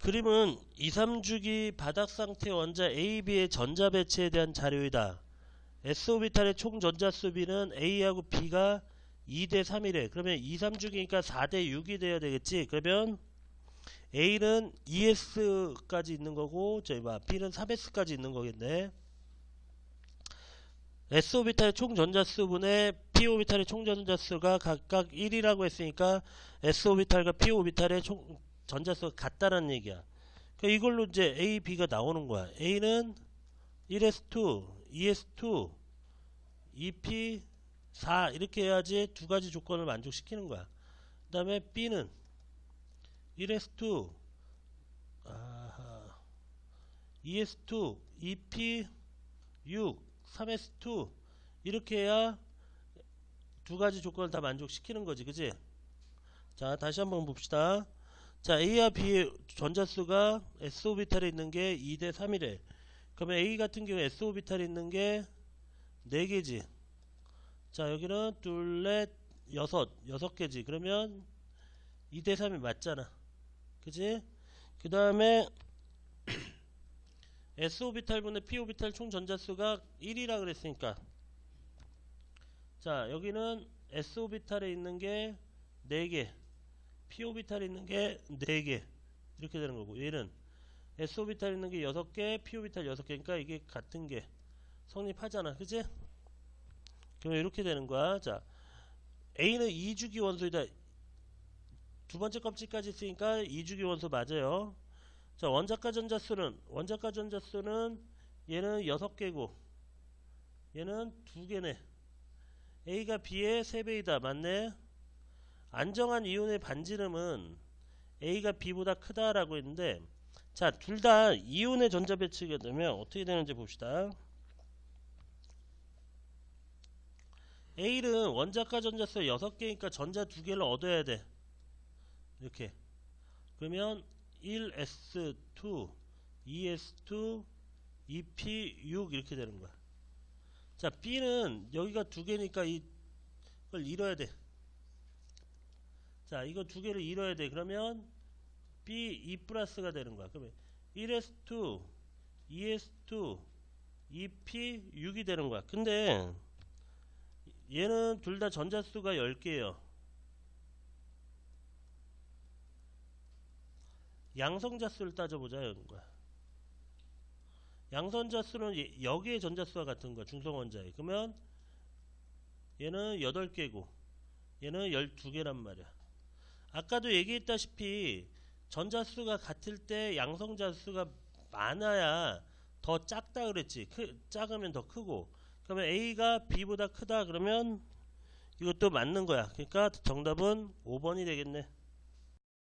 그림은 2, 3주기 바닥 상태 원자 A, B의 전자 배치에 대한 자료이다. SO비탈의 총 전자 수비는 A하고 B가 2대 3이래. 그러면 2, 3주기니까 4대 6이 돼야 되겠지. 그러면 A는 2S까지 있는 거고 저희 봐 B는 3S까지 있는 거겠네. S오비탈의 총 전자 수분의 P오비탈의 총 전자 수가 각각 1이라고 했으니까 S오비탈과 P오비탈의 총 전자수가 같다는 얘기야. 그러니까 이걸로 이제 A, B가 나오는 거야. A는 1S2, 2S2, 2P, 4 이렇게 해야지 두 가지 조건을 만족시키는 거야. 그 다음에 B는 1S2, 아하, 2S2, 2P, 6, 3S2 이렇게 해야 두 가지 조건을 다 만족시키는 거지. 그지? 자, 다시 한번 봅시다. 자, A와 B의 전자수가 S오비탈에 있는 게 2대 3이래. 그러면 A 같은 경우 S오비탈에 있는 게 4개지. 자, 여기는 둘, 넷, 여섯, 여섯 개지. 그러면 2대 3이 맞잖아. 그지? 그 다음에 S오비탈분의 P오비탈 총 전자수가 1이라 그랬으니까 자 여기는 S오비탈에 있는 게 4개 P오비탈에 있는 게 4개. 이렇게 되는 거고. 얘는 S오비탈에 있는 게 6개 P오비탈 6개니까 이게 같은 게 성립하잖아. 그지? 그러면 이렇게 되는 거야. 자 A는 2주기 원소이다. 두 번째 껍질까지 쓰니까 2주기 원소 맞아요. 자 원자가 전자수는 원자가 전자수는 얘는 6개고 얘는 2개네. A가 B의 3배이다. 맞네 안정한 이온의 반지름은 A가 B보다 크다라고 했는데 자 둘 다 이온의 전자 배치가 되면 어떻게 되는지 봅시다 A는 원자가 전자수 6개니까 전자 2개를 얻어야 돼 이렇게 그러면 1S2, 2S2, 2P6 이렇게 되는 거야. 자, B는 여기가 두 개니까 이걸 잃어야 돼. 자, 이거 두 개를 잃어야 돼. 그러면 B 2 플러스가 되는 거야. 그러면 1S2, 2S2, 2P6이 되는 거야. 근데 얘는 둘 다 전자수가 10개예요. 양성자수를 따져보자 이런 거야. 양성자수는 예- 여기의 전자수와 같은 거야. 중성원자에. 그러면 얘는 8개고 얘는 12개란 말이야. 아까도 얘기했다시피 전자수가 같을 때 양성자수가 많아야 더 작다 그랬지. 크, 작으면 더 크고. 그러면 A가 B보다 크다 그러면 이것도 맞는 거야. 그러니까 정답은 5번이 되겠네.